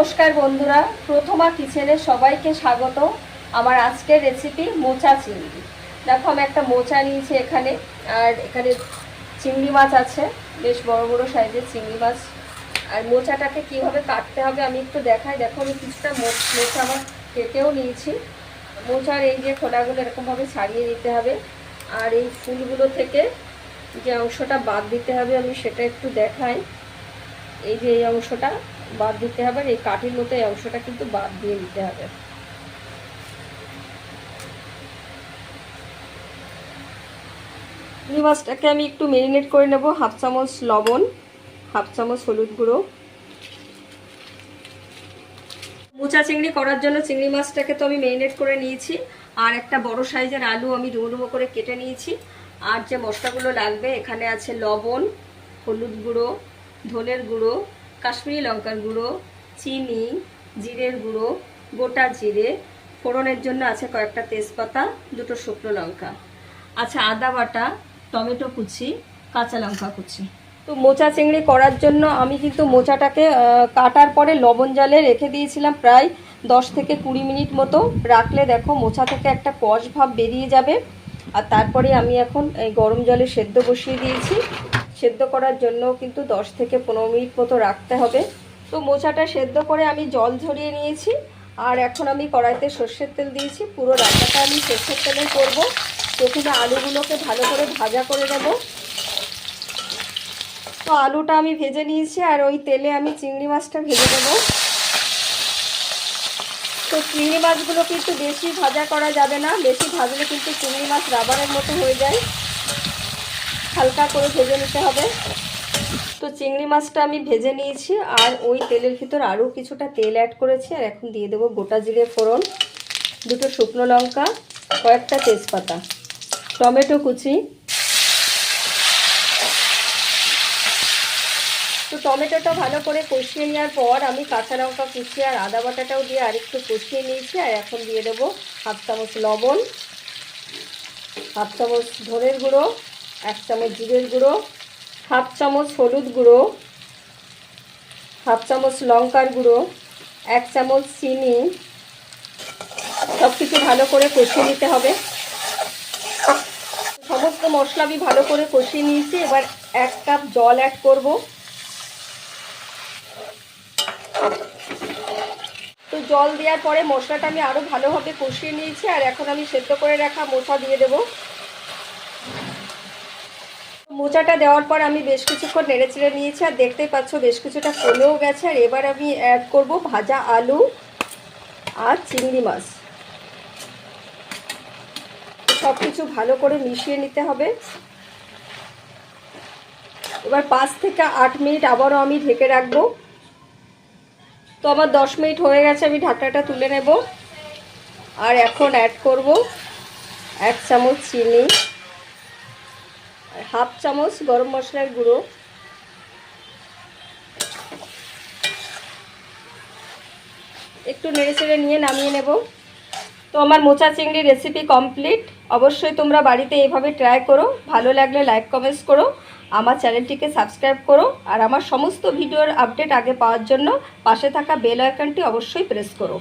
নমস্কার বন্ধুরা, প্রথমা কিচেনে সবাইকে স্বাগত। আমার আজকের রেসিপি মোচা চিংড়ি। দেখো, আমি একটা মোচা নিয়েছি এখানে, আর এখানে চিংড়ি মাছ আছে, বেশ বড় বড় সাইজের চিংড়ি মাছ। আর মোচাটাকে কীভাবে কাটতে হবে আমি একটু দেখাই। দেখো, আমি কিছুটা মোচা আমার কেটেও নিয়েছি। মোচার এই যে খোলাগুলো এরকমভাবে ছাড়িয়ে দিতে হবে, আর এই ফুলগুলো থেকে যে অংশটা বাদ দিতে হবে আমি সেটা একটু দেখাই। এই যে এই অংশটা বাদ দিতে হবে আর এই কাঠির মতো এই অংশটা কিন্তু বাদ দিয়ে দিতে হবে। চিংড়ি মাছটাকে আমি একটু মেরিনেট করে নেব, হাফ চামচ লবণ, হাফ চামচ হলুদ গুঁড়ো। মোচা চিংড়ি করার জন্য চিংড়ি মাছটাকে তো আমি মেরিনেট করে নিয়েছি, আর একটা বড় সাইজের আলু আমি ডুমো ডুমো করে কেটে নিয়েছি। আর যে মশলাগুলো লাগবে, এখানে আছে লবণ, হলুদ গুঁড়ো, ধনের গুঁড়ো কাশ্মীরি লঙ্কার গুঁড়ো, চিনি, জিরের গুঁড়ো, গোটা জিরে, ফোড়নের জন্য আছে কয়েকটা তেজপাতা, দুটো শুকনো লঙ্কা। আচ্ছা আদা বাটা, টমেটো কুচি, কাঁচা লঙ্কা কুচি। তো মোচা চিংড়ি করার জন্য আমি কিন্তু মোচাটাকে কাটার পরে লবণ জলে রেখে দিয়েছিলাম প্রায় দশ থেকে কুড়ি মিনিট মতো। রাখলে দেখো মোচা থেকে একটা কষ ভাব বেরিয়ে যাবে। আর তারপরে আমি এখন এই গরম জলে সেদ্ধ বসিয়ে দিয়েছি। সেদ্ধ করার জন্য কিন্তু দশ থেকে পনেরো মিনিট মতো রাখতে হবে। তো মোচাটা সেদ্ধ করে আমি জল ঝরিয়ে নিয়েছি। আর এখন আমি কড়াইতে সর্ষের তেল দিয়েছি। পুরো রান্নাটা আমি সর্ষের তেলে করব। প্রথমে আলুগুলোকে ভালো করে ভাজা করে দেবো তো আলুটা আমি ভেজে নিয়েছি আর ওই তেলে আমি চিংড়ি মাছটা ভেজে দেবো তো চিংড়ি মাছগুলো কিন্তু বেশি ভাজা করা যাবে না। বেশি ভাজলে কিন্তু চিংড়ি মাছ রাবারের মতো হয়ে যায়। হালকা করে ভেজে নিতে হবে। তো চিংড়ি মাছটা আমি ভেজে নিয়েছি আর ওই তেলের ভিতর আরও কিছুটা তেল অ্যাড করেছি আর এখন দিয়ে দেবো গোটা জিরে ফোড়ন, দুটো শুকনো লঙ্কা, কয়েকটা তেজপাতা, টমেটো কুচি। তো টমেটোটা ভালো করে কষিয়ে নেওয়ার পর আমি কাঁচা লঙ্কা কুচিয়ে আর আদা বাটাটাও দিয়ে আরেকটু কষিয়ে নিয়েছি আর এখন দিয়ে দেবো হাফ চামচ লবণ, হাফ চামচ ধনের গুঁড়ো এক চামচ জিরের গুঁড়ো, হাফ চামচ হলুদ গুঁড়ো, হাফ চামচ লঙ্কার গুঁড়ো, এক চামচ চিনি। সব কিছু ভালো করে কষিয়ে নিতে হবে। সমস্ত মশলা আমি ভালো করে কষিয়ে নিয়েছি। এবার এক কাপ জল অ্যাড করব। তো জল দেওয়ার পরে মশলাটা আমি আরও ভালোভাবে কষিয়ে নিয়েছি। আর এখন আমি সেদ্ধ করে রাখা মোচা দিয়ে দেবো। মোচাটা দেওয়ার পর আমি বেশ কিছুক্ষণ নেড়ে চেড়ে নিয়েছি আর দেখতেই পাচ্ছ বেশ কিছুটা কমেও গেছে। আর এবার আমি অ্যাড করব ভাজা আলু আর চিংড়ি মাছ। সব কিছু ভালো করে মিশিয়ে নিতে হবে। এবার পাঁচ থেকে আট মিনিট আবারও আমি ঢেকে রাখব। তো আমার দশ মিনিট হয়ে গেছে, আমি ঢাকনাটা তুলে নেব। আর এখন অ্যাড করব এক চামচ চিনি। হাফ চামচ গরম মশলার গুঁড়ো। একটু নেড়ে চেড়ে নিয়ে নামিয়ে নেব। তো আমার মোচা চিংড়ি রেসিপি কমপ্লিট অবশ্যই তোমরা বাড়িতে এইভাবে ট্রাই করো। ভালো লাগলে লাইক কমেন্টস করো। আমার চ্যানেলটিকে সাবস্ক্রাইব করো। আর আমার সমস্ত ভিডিওর আপডেট আগে পাওয়ার জন্য পাশে থাকা বেল আইকনটি অবশ্যই প্রেস করো।